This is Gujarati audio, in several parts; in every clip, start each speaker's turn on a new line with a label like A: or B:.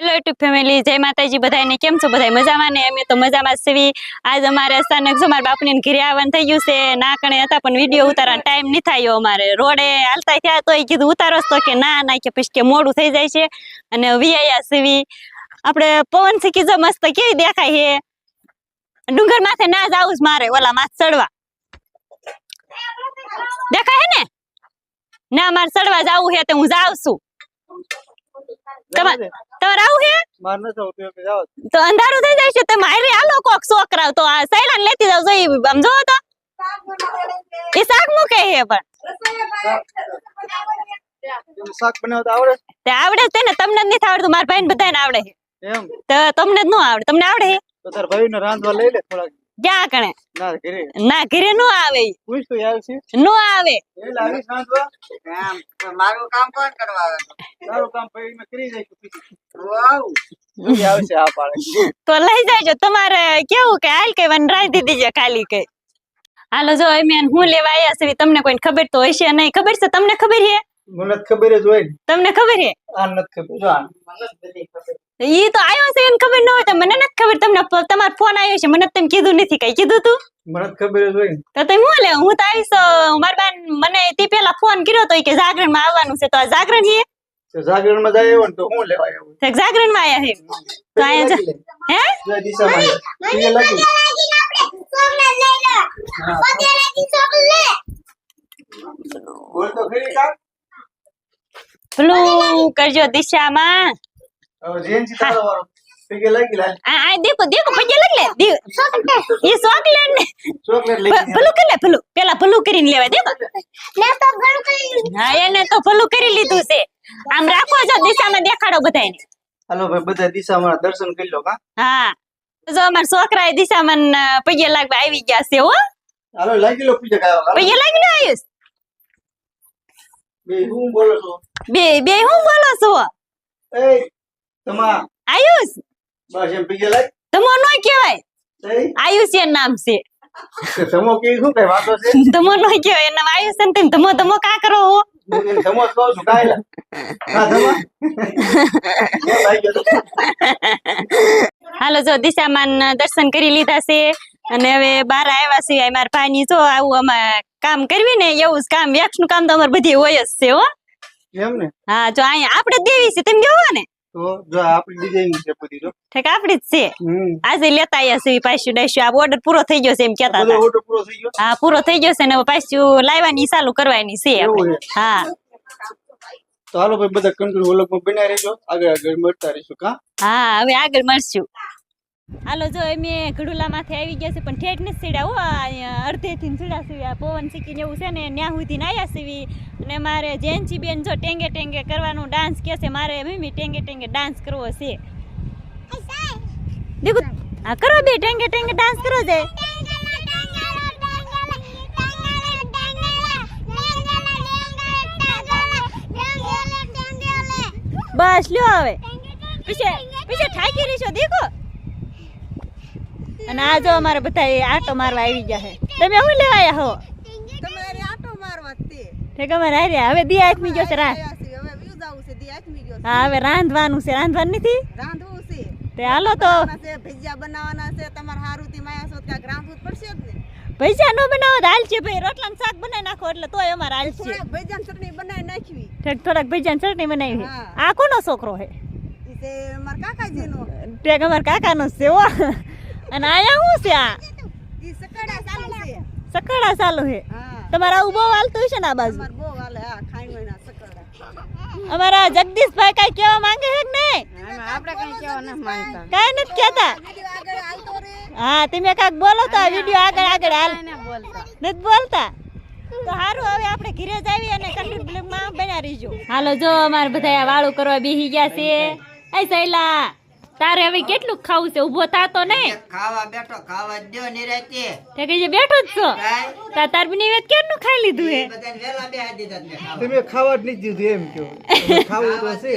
A: હેલો યુટ્યુબ ફેમિલી જય માતાજી બધાને કેમ છો? બધા મજામાં ને? અમે તો મજામાં જ આજ અમારે અચાનક જો મારા બાપુને ઘરે આવવાનું થઈ ગયું છે. ના કણે હતા પણ વીડિયો ઉતારવાનો ટાઈમ નહીં થયો અમારે. રોડે હાલતા થયા તો કીધું ઉતારો તો કે ના ના કે પછી કે મોડું થઈ જાય છે. અને વિયા સીવી આપણે પવન શીખી જો મસ્ત કેવી દેખાય હે ડુંગર માથે ના જ મારે, ઓલા માથ ચડવા. દેખાય હે ને? ના, મારે ચડવા જાવું છે તો હું જાઉં છું. તમારે આવું છે?
B: માર જાઓ.
A: તો અંધારું થઈ જાય છે તમે હારે હાલો કોક છોકરાઓ તો આ સૈલાને લેતી જાવ જોઈ આમ જો તો. એ શાક મૂકે હે પણ?
B: શાક બનાવતા આવડે.
A: તે આવડે જ તેને તમને જ નથી આવડતું મારા ભાઈને બધાને આવડે છે.
B: એમ?
A: તો તમને જ ન આવડે તમને આવડે છે?
B: તો તાર ભાઈને રાંધવા લઈ લે થોડાક.
A: ક્યાં કણે?
B: ના ઘરે.
A: ના નો આવે નો આવે.
B: એ લાવીશ રાંધવા
C: કામ મારું કામ કોણ કરવા આવે?
B: કામ કરી દઈશું પછી.
C: વાવ.
B: ઈ આવશે આ પાડે.
A: તો લઈ જાયજો તમારે કેવું કે હાલ કે વન દીધી છે ખાલી કઈ હાલો જો મેન હું લેવા આવ્યા છે તમને કોઈ ખબર તો હશે નહીં. ખબર છે તમને ખબર છે?
B: મને ખબર જ હોય
A: તમને ખબર છે?
B: આ નથી ખબર. જો આ
C: મને જ ખબર.
A: ઈ તો આવ્યો છે એને ખબર ન હોય તો મને નથી ખબર તમને તમારો ફોન આવ્યો છે મને તેમ કીધું નથી કઈ. કીધું તું?
B: મને તો ખબર જ હોય
A: તો તમે હું લે? હું તો આવીશ બાન મને તે પેલા ફોન કર્યો તો કે જાગરણમાં આવવાનું છે તો આ જાગરણ છે
B: તો જાગરણમાં જાય તો હું લેવા આવ્યો
A: તો જાગરણમાં આયા છે તો અહીંયા જા- હે?
B: જય દિશામાં જાય. પગે લાગી બોલ તો ખરી કામ
A: પેલું કરજો દિશામાં.
B: હવે જેન છે તારો વારો પગે લાગી લાલ
A: આ આ દેખો દેખો પગે લગ લે દી- ઈ ચોકલેટ ને
B: ચોકલેટ લઈ
A: પ- ભલું કરી લે ભલું પેલા ભલું કરીને લેવા દેખો હા એને તો ભલું કરી લીધું છે આમ રાખો જો દિશામાં દેખાડો બધાને
B: હાલો ભાઈ બધા દિશામાં દર્શન કરી લો કા
A: હા જો અમાર છોકરા એ દિશામાં અ, પગે લાગવા આવી ગયા છે હો
B: હાલો લાગી લો પૂજા કાઢવા
A: પગે લાગી લો આયુષ
B: બે હું બોલો છો
A: બે બે હું બોલો છો
B: એ તમા
A: આયુષ!
B: બસ એમ પગે લાગ
A: તમો નો કહેવાય. આયુષ એ નામ છે.
B: તમો કે શું કઈ વાતો છે?
A: તમો નો કહેવાય એના આયુષ ને તમે તમો તમો કા કરો હો?
B: તમો કહું છું કાંઈ હા તમા?
A: હાલો જો દિશામાન દર્શન કરી લીધા છે. અને હવે બહાર આવ્યા મારા ભાઈ ની જો આવું અમારે કામ કરવી ને એવું જ કામ વ્યક્ષનું કામ તો અમારે બધી હોય જ છે હો.
B: એમ ને?
A: હા જો અહીંયા આપણે દેવી છે તેમ જોવો ને?
B: તો જો આપણી ડિઝાઇન છે બધી જો.
A: ઠીક આપણી જ છે. આજે લેતા આવ્યા છે પાછું આ ઓર્ડર પૂરો થઈ ગયો છે એમ કેતા હતા.
B: ઓટો પૂરો થઈ ગયો?
A: હા પૂરો થઈ ગયો છે ને પાછું લાવવાની ચાલુ કરવાની છે
B: છે.
A: હા.
B: તો હાલો ભાઈ બધા કંટ્રોલ ઓલગમાં બનાવી રહેજો. આગળ આગળ મળતા રહીશું કા?
A: હા હવે આગળ મળશું. હાલો, જો અમે ઘડુલામાંથી આવી ગયા છે પણ ઠેઠ નથી સીડા હો અડધેથી સીડા આ પવન શીખીને એવું છે ને, ન્યા સુધી આવ્યા સીવી. અને મારે જેન્ચી બેન જો ટેંગે ટેંગે કરવાનું ડાન્સ કહે છે, મારે મમ્મી ટેંગે ટેંગે ડાન્સ કરવો છે. દેખો હા કરો બે, ટેંગે ટેંગે ડાન્સ કરો છે. બસ, લ્યો હવે. પીછે પીછે ઠાકી રહીશો દેખો. અને આ જો અમારે બધા આટો મારવા આવી ગયા છે. તમે શું લેવા આવ્યા હો?
D: તમારે આટો મારવા તે.
A: ઠીક અમારે હાર્યા હવે દી આથમી ગયો છે
D: ગયો
A: હા હવે રાંધવાનું છે રાંધવાનું નથી?
D: રાંધવું છે.
A: તે હાલો તો.
D: ભજીયા બનાવવાના છે તમારે હારું થી માયા છો ત્યાં રાંધવું પડશે જ ને.
A: પૈસા નો બનાવો તો હાલશે ભાઈ રોટલા શાક બનાવી નાખો એટલે તોય અમારે હાલશે
D: ભજીયા ચટણી બનાવી નાખવી.
A: ઠીક થોડાક ભજીયા ચટણી બનાવી આ કોનો છોકરો છે?
D: તે છે મારા કાકાજીનો.
A: ઠીક અમારા કાકાનો હો. અને આયા શું છે આ?
D: ઈ સકડા ચાલુ છે.
A: સકડા ચાલુ છે?
D: હા.
A: તમારે આવું બહુ હાલતું હશે ને આ બાજુ? અમારા જગદીશભાઈ કઈ કેવા માંગે છે કે નહીં?
D: આપણે કઈ કેવા ન માંગતા.
A: કઈ નથી
D: રે.
A: હા તમે કાક બોલો તો આ વિડિયો આગળ આગળ હાલ. નથી બોલતા? તો સારું હવે આપણે ઘરે જ આવી અને કન્ટ્રી બ્લોગમાં બના રહીજો. હાલો જો અમારે બધા વાળું કરવા બેસી ગયા છે. એ સૈલા તારે હવે કેટલું ખાવું છે? ઊભો થાતો નહીં
C: ખાવા બેઠો ખાવા દો નિરાતે
A: તે કઈ બેઠો જ છો. તા તાર બની વેત કેટલું ખાઈ લીધું હે?
C: બધાને વેલા બેહાડી દીધા તમે ખાવા.
B: જ નહીં દીધું એમ કયો ખાવું તો છે.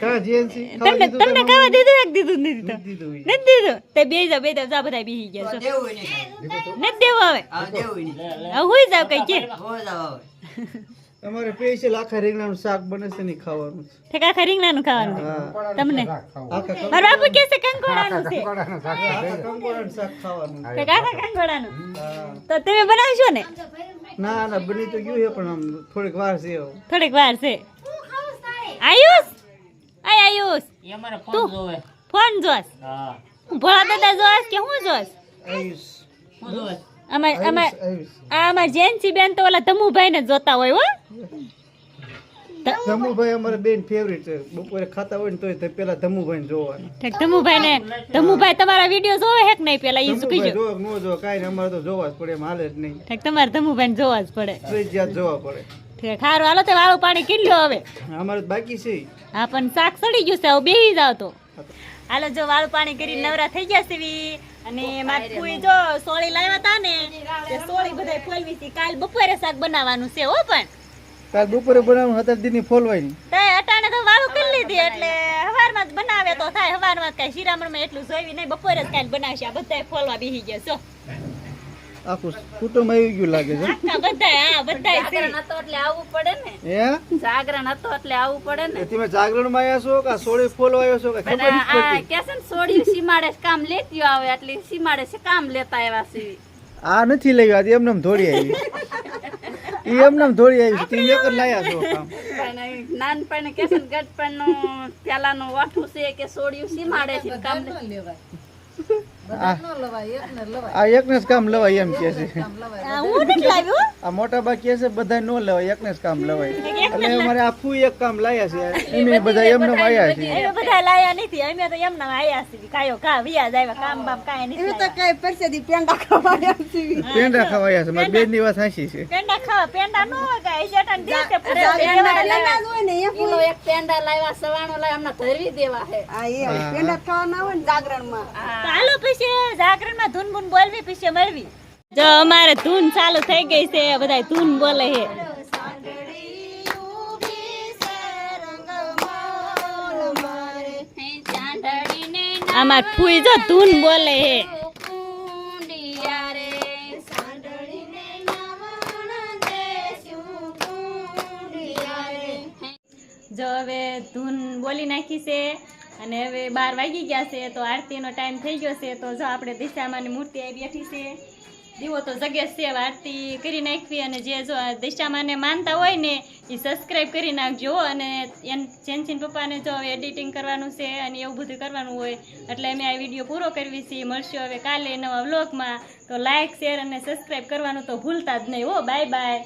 B: કા જીએનસી
A: તમને તમને ખાવા દીધું એક દીધું નથી દીધું
B: દીધું
A: નથી દીધું? તે બે જા બે જા બધા બેસી ગયા છો.
C: દેવું નહીં.
A: નથી દેવું હવે?
C: આવ દેવું નહીં.
A: હવે હુઈ જાવ કઈ કે.
C: હો જાવ હવે.
B: તમારે સ્પેશિયલ આખા રીંગણાનું શાક બને છે ને ખાવાનું છે.
A: ઠેકા આખા રીંગણાનું ખાવાનું?
B: હા.
A: તમને? મારા બાપુ કે છે કંકોડાનું છે.
B: કંકોડાનું શાક ખાવાનું.
A: ઠેકા આખા કંકોડાનું? તો તમે બનાવશો ને?
B: ના ના બની તો ગયું છે પણ આમ થોડીક વાર છે.
A: થોડીક વાર છે. આયુષ? આય આયુષ. મારા ફોન જોસ ભોળા દાદા જોસ કે હું જોસ
B: આયુષ.
A: અમાર અમાર
B: આયુષ આયુષ.
A: આ અમાર જેન્સી બેન તો ઓલા ધમુભાઈ ને જોતા હોય હો.
B: ધમુભાઈ અમારે બેન ફેવરિટ છે. બપોરે ખાતા હોય ને તોય પેલા ધમુભાઈ જોવાનું.
A: ઠીક ધમુભાઈ ને ધમુભાઈ તમારા વીડિયો જોવે હેક નહીં? પેલા ઈ શું કીજો.
B: જો ન જોવે કાંઈ અમારે તો જોવા જ પડે એમ હાલે જ નહીં.
A: ઠીક તમારે ધમુભાઈ ને જોવા જ પડે.
B: ફરજિયાત જોવા પડે.
A: ઠીક હારું હાલો તે વાળું પાણી કેટલું હવે?
B: અમારે બાકી છે.
A: હા પણ શાક સડી ગયું છે હવે બેહી જાવ તો. હાલો જો વાળું પાણી કરી નવરા થઈ ગયા સીવી અને મારી ફૂઈ જો સોળી લાવ્યા હતા ને તે સોળી બધાય ફોલવી હતી. કાલ બપોરે શાક બનાવવાનું છે હો પણ.
B: કાલ બપોરે બનાવવાનું હતા દીની ફોલવાની
A: તે અટાણે તો વાળું કરી લીધી એટલે હવારમાં જ બનાવે તો થાય. હવારમાં કાંઈ શિરામણમાં એટલું જોઈવી નહીં બપોરે જ કાલ બનાવશે. આ બધાય ફોલવા બેસી ગયા છો
B: આખું કુટુંબ આવી ગયું લાગે છે.
A: છે.
E: હતો એટલે આવવું પડે ને.
B: હે?
E: જાગરણ હતો એટલે આવવું પડે ને.
B: તમે જાગરણમાં આવ્યા છો કે સોળે ફોલવા આવ્યા છો કે ખબર નથી
E: સીમાડે કામ લેતી આવે એટલે સીમાડે છે કામ લેતા આવ્યા છે.
B: આ નથી લઈ એમને ધોળી આવી. એ એમને ધોળી આવી તમે એક જ લાયા છો કામ.
E: નાનપણ ને ગટપણનું વાઠું છે કે સોડિયું સીમાડે છે કામ લે-
B: આ એકને જ કામ લવાય એમ કે છે.
A: આ
B: મોટા બા કે છે બધા નો લેવાય એકને જ કામ લવાય એટલે અમારે આખું એક કામ લાયા છે. અમે બધા એમ એમ આયા છે
A: અમે બધા લાયા નથી. અમે તો એમના આયા છે કાયો કા વિયા જાય કામ બામ કાય નથી
D: એ તો કાય પરસેદી પેંડા ખવાયા છે
B: પેંડા ખવાયા છે. મારી બેનની વાત છે.
A: પેંડા ખાવા પેંડા નો કાય કાંઈ દે દિવસે પૂરા
E: પેંડા લાવ્યા.
D: હોય ને એ
E: પૂરો એક પેંડા લાવ્યા સવાણો લાવ્યા હમણાં ધરવી દેવા
D: હે. આ એ પેંડા ખાવાના હોય ને જાગરણમાં.
A: માં ચાલો પછી જાગરણમાં ધૂન બૂન બોલવી પછી મળવી. જો અમારે ધૂન ચાલુ થઈ ગઈ છે. બધા ધૂન બોલે છે આમાં ફૂઈ જો ધૂન બોલે
E: હે.
A: જો હવે ધૂન બોલી નાખી છે અને હવે બાર વાગી ગયા છે તો આરતીનો ટાઈમ થઈ ગયો છે તો જો આપણે દિશામાની મૂર્તિ આવી બેઠી છે. દીવો તો જગ્યા છે આરતી કરી નાખવી અને જે જો દિશામાને માનતા હોય ને એ સબસ્ક્રાઈબ કરી નાખજો અને જેનસીન પપ્પાને જો હવે એડિટિંગ કરવાનું છે અને એવું બધું કરવાનું હોય, એટલે અમે આ વીડિયો પૂરો કરવી છીએ મળશું હવે કાલે નવા વ્લોગમાં તો લાઇક શેર અને સબસ્ક્રાઈબ કરવાનું તો ભૂલતા જ નહીં હો. Bye bye